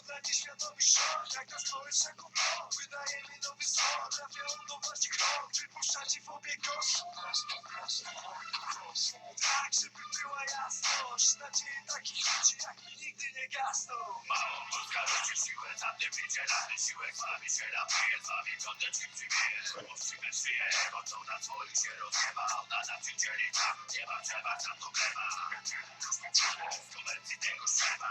dla nieświadomy szok Jak na szaku blok. Wydaje mi nowy słon Trafia on do właśnie krok. Wypuszcza ci w gość Tak, żeby była jasność. Nadzieje takich ludzi jak mi nigdy nie gasną. Mało Polska rośnie siłę, za tym idzie lany siłę. Z wami się napije, z wami piątę ci przybije Powścigę szyję, chodzą na swoich się rozgrywa. Ona na ci dzieli tam, nie ma trzeba, tam to gleba komercji tego trzeba,